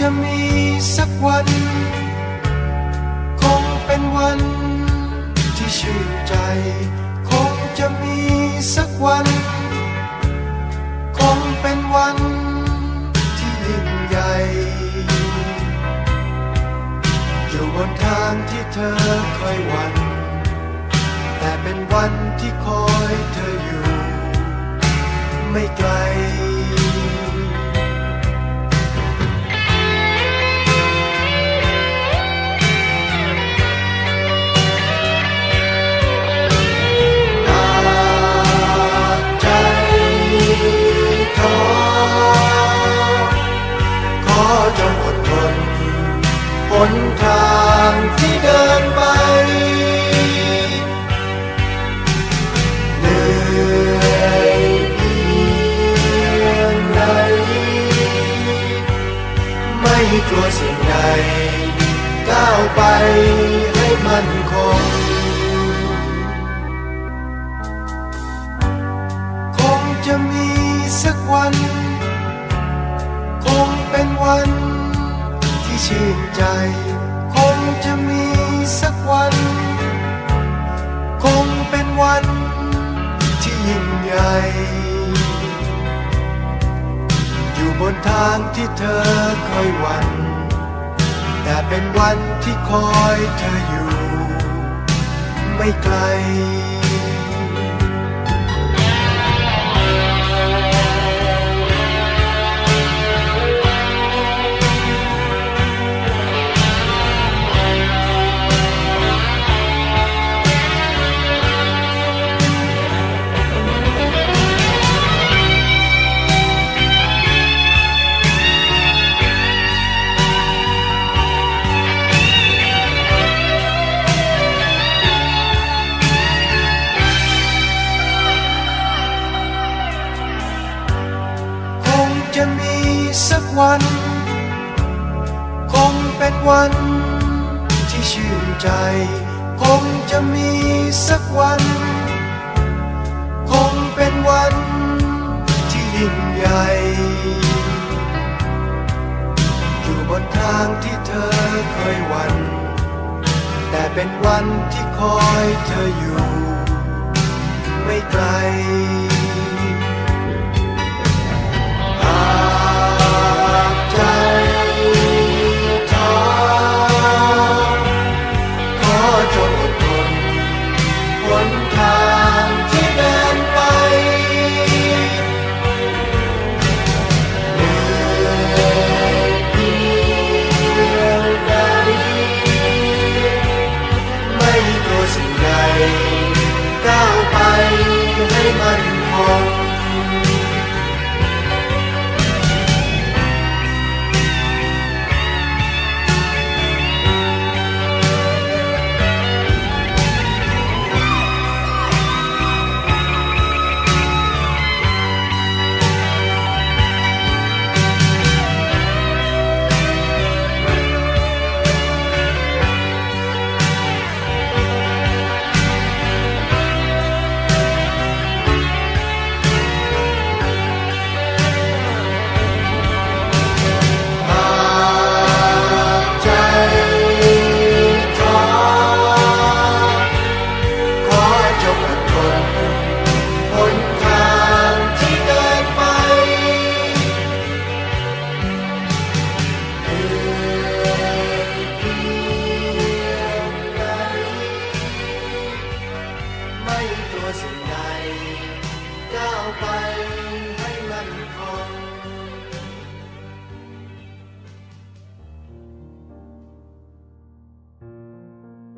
จะมีสักวัน คงเป็นวันที่ชื่นใจ คงจะมีสักวัน คงเป็นวันที่ยิ่งใหญ่อยู่บนทางที่เธอคอยวัน แต่เป็นวันที่ค นทางที่เดินไป เหนื่อยเพียงไหนไม่กลัวสิ่งใดก้าวไปให้มันคง คงจะมีสักวัน คงเป็นวัน ที่ชื่นใจ คงจะมีสักวัน คงเป็นวันที่ยิ่งใหญ่ อยู่บนทางที่เธอคอยวัน แต่เป็นวันที่คอยเธออยู่ ไม่ไกล จะมีสักวัน คงเป็นวันที่ชื่นใจ คงจะมีสักวัน คงเป็นวันที่ยิ่งใหญ่ อยู่บนทางที่เธอเคยวัน แต่เป็นวันที่คอยเธออยู่